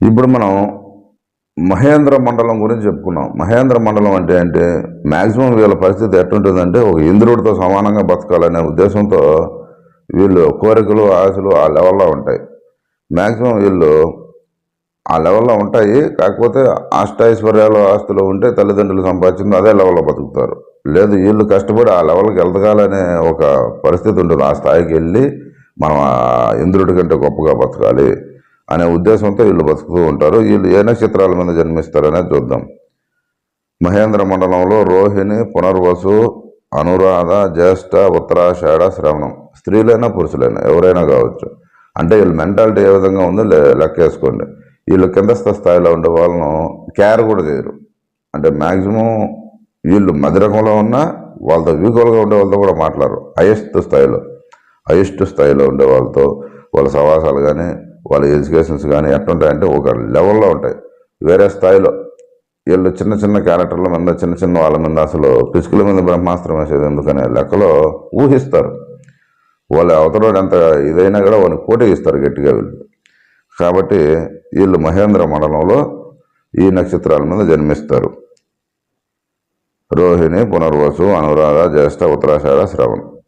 ఇప్పుడు మనం మహేంద్ర మండలం గురించి చెప్పుకున్నాం. మహేంద్ర మండలం అంటే అంటే మ్యాక్సిమం వీళ్ళ పరిస్థితి ఎట్టుంటుందంటే ఒక ఇంద్రుడితో సమానంగా బతకాలనే ఉద్దేశంతో వీళ్ళు కోరికలు ఆశలు ఆ లెవెల్లో ఉంటాయి. మ్యాక్సిమం వీళ్ళు ఆ లెవెల్లో ఉంటాయి. కాకపోతే అష్టైశ్వర్యాలు ఆస్తులు ఉంటే తల్లిదండ్రులు సంపాదించింది అదే లెవెల్లో బతుకుతారు. లేదు వీళ్ళు కష్టపడి ఆ లెవెల్కి వెళ్తగాలనే ఒక పరిస్థితి ఉంటుంది. ఆ స్థాయికి వెళ్ళి మనం ఇంద్రుడి కంటే గొప్పగా బతకాలి. అనే ఉద్దేశంతో వీళ్ళు బతుకుతూ ఉంటారు. వీళ్ళు ఏ నక్షత్రాల మీద జన్మిస్తారనే చూద్దాం. మహేంద్ర మండలంలో రోహిణి పునర్వసు అనురాధ జ్యేష్ఠ ఉత్తరాషాఢ శ్రవణం. స్త్రీలైనా పురుషులైనా ఎవరైనా కావచ్చు. అంటే వీళ్ళ మెంటాలిటీ ఏ విధంగా ఉందో లే- లెక్కేసుకోండి. వీళ్ళు కిందస్థ స్థాయిలో ఉండే వాళ్ళను కేర్ కూడా చేయరు. అంటే మ్యాక్సిమం వీళ్ళు మధురకంలో ఉన్నా వాళ్ళతో ఈక్వల్గా ఉండే వాళ్ళతో కూడా మాట్లాడరు. హైయెస్ట్ స్థాయిలో. హైయెస్ట్ స్థాయిలో ఉండే వాళ్ళతో వాళ్ళ సవాసాలు కానీ వాళ్ళ ఎడ్యుకేషన్స్ కానీ ఎట్లుంటాయంటే ఒక లెవెల్లో ఉంటాయి. వేరే స్థాయిలో వీళ్ళు చిన్న చిన్న క్యారెక్టర్ల మీద చిన్న చిన్న వాళ్ళ మీద అసలు పిసుకుల మీద బ్రహ్మాస్త్రం వేసేది ఎందుకనే లెక్కలో ఊహిస్తారు. వాళ్ళు అవతల ఎంత ఇదైనా కూడా వాళ్ళని పోటీ ఇస్తారు గట్టిగా వీళ్ళు. కాబట్టి వీళ్ళు మహేంద్ర మండలంలో ఈ నక్షత్రాల మీద జన్మిస్తారు. రోహిణి పునర్వసు అనురాధ జ్యేష్ఠ ఉత్తరాషాఢ శ్రవణం.